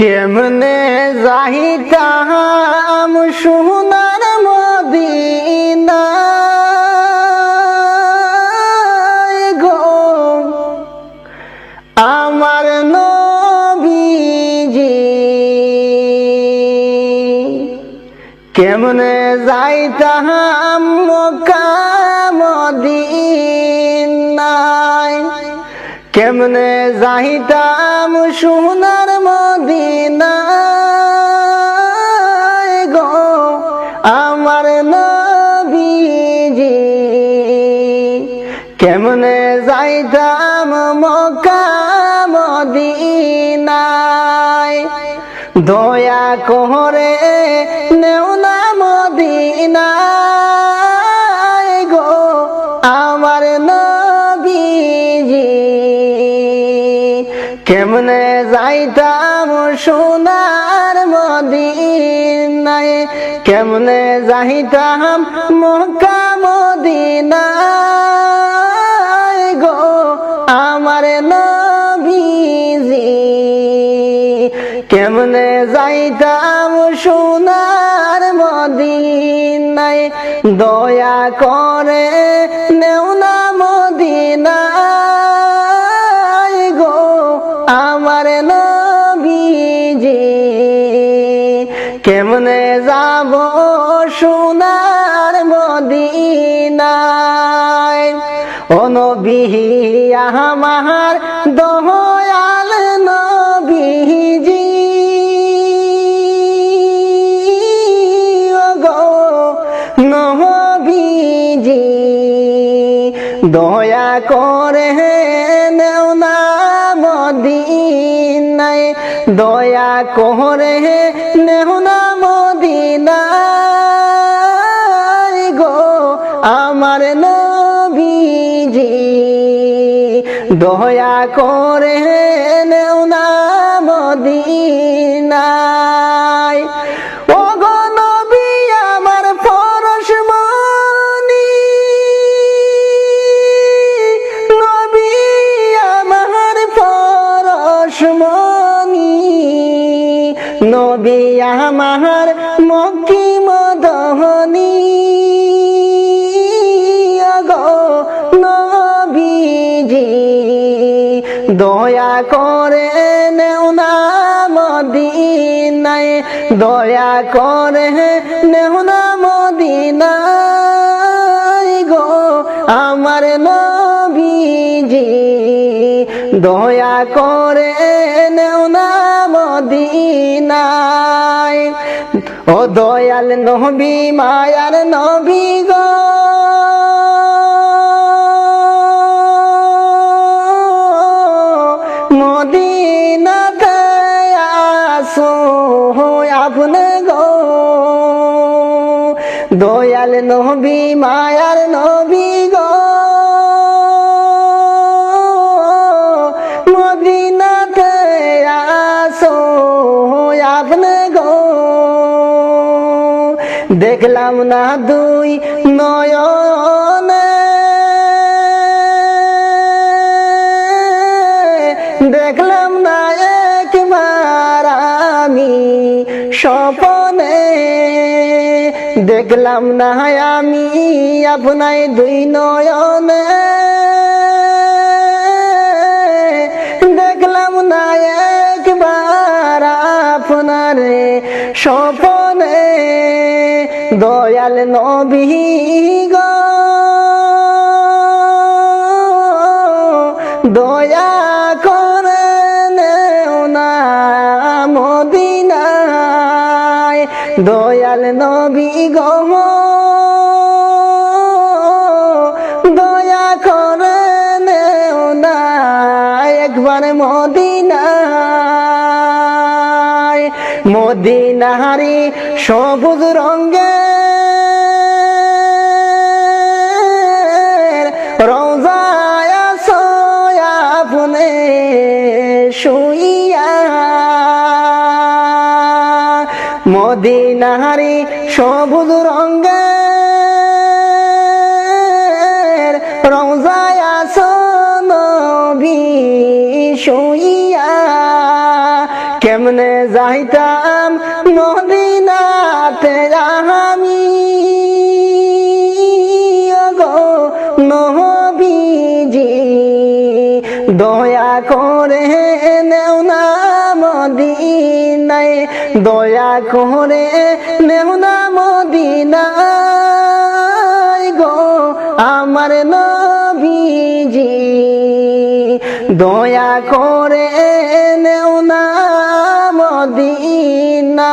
কেমনে যাই যাইতাম সোনার মদিনা গো আমার নবীজি কেমনে যাইতাম মক্কা মদিনায় কেমনে যাইতাম সোনার মদিনায় গো? আমার নবীজি, কেমনে যাইতাম মক্কা মদিনায়? দয়া করে নেও না মদিনায়। কেমনে যাইতাম সোনার মদিনায়? কেমনে যাইতাম মক্কা মদিনায় গো আমার নবীজি? কেমনে যাইতাম সোনার মদিনায়? দয়া করে নেও না সোনার মদিনায়। ও নবী, আমার দয়াল নবীজি। গো নবীজি, দয়া করে দয়া করে নেও না আমার নবীজি, দয়া করে নেও না মদিনায়। ও গো নবী, আমার পরশমণি নবী, আমার পরশমণি নবী দয়া করে নেও না মদিনায়। দয়া করে নেও না মদিনায় গো আমার নবীজি। দয়া করে নেও না মদিনায়। ও দয়াল নবী, মায়ার নবী গো। মদিনাতে আসো আপনে গো দয়াল নবী, মায়ার নবী গো। মদিনাতে আসো আপনে গো দেখলাম না দুই নয়নে স্বপনে দেখলাম না আমি আপনাই দুই নয়নে। দেখলাম না একবার আপনারে স্বপনে দয়াল নবী গো। দয়া নবী গো দয়া করে নেও না একবার মদিনায়। মদিনারি সবুজ রঙ্গের রোজায় আপনে শুইয়া মদিনারি সবুজ রঙ্গের রোজায় নবী শুইয়া। কেমন যাইতাম মদিনাতে আমি মদিনায় দয়া করে নেওনা মদিনায় গো আমার নবীজি। দয়া করে নেওনা মদিনা